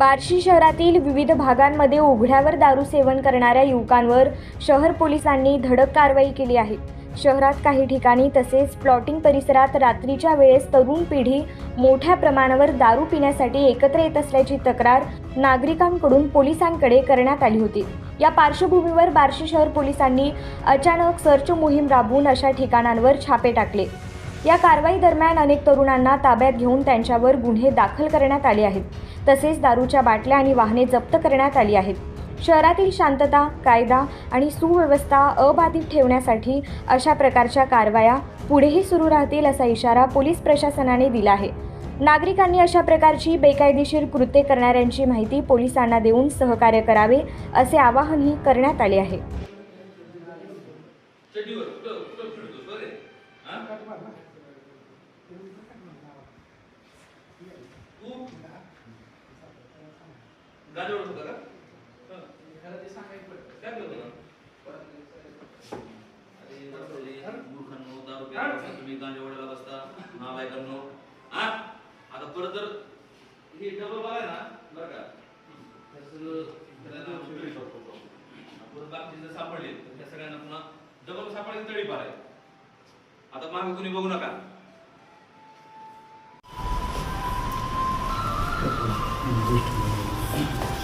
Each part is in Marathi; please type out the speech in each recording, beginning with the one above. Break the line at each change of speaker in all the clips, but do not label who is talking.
बार्शी शहरातील विविध भागांमध्ये उघड्यावर दारू सेवन करणाऱ्या युवकांवर शहर पोलिसांनी धडक कारवाई केली आहे. शहरात काही ठिकाणी तसेच प्लॉटिंग परिसरात रात्रीच्या वेळेस तरुण पिढी मोठ्या प्रमाणावर दारू पिण्यासाठी एकत्र येत असल्याची तक्रार नागरिकांकडून पोलिसांकडे करण्यात आली होती. या पार्श्वभूमीवर बार्शी शहर पोलिसांनी अचानक सर्च मोहीम राबवून अशा ठिकाणांवर छापे टाकले. या कारवाई दरम्यान अनेक तरुणांना ताब्यात घेऊन त्यांच्यावर गुन्हे दाखल करण्यात आले आहेत तसेच दारूच्या बाटल्या आणि वाहने जप्त करण्यात आली आहेत शहरातील शांतता कायदा आणि सुव्यवस्था अबाधित ठेवण्यासाठी अशा प्रकारच्या कारवाया पुढेही सुरू राहतील असा इशारा पोलीस प्रशासनाने दिला आहे नागरिकांनी अशा प्रकारची बेकायदेशीर कृत्ये करणाऱ्यांची माहिती पोलिसांना देऊन सहकार्य करावे असे आवाहनही करण्यात आले आहे
चड्डीवर कुठं का फिरतोस ते सांगायचं गाडीवर का काय मूर्खांनो, दारू प्यायला बसता तुम्ही गांजा ओढायला बसता हा? आता परत जर हे डबल बघाय ना बरं का बाकीचे जर सापडले तर त्या सगळ्यांना पुन्हा डबल सापडले तळी पाडाय आता मागे कुणी बघू नका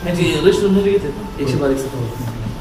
Actually, original movie, it's a bar example.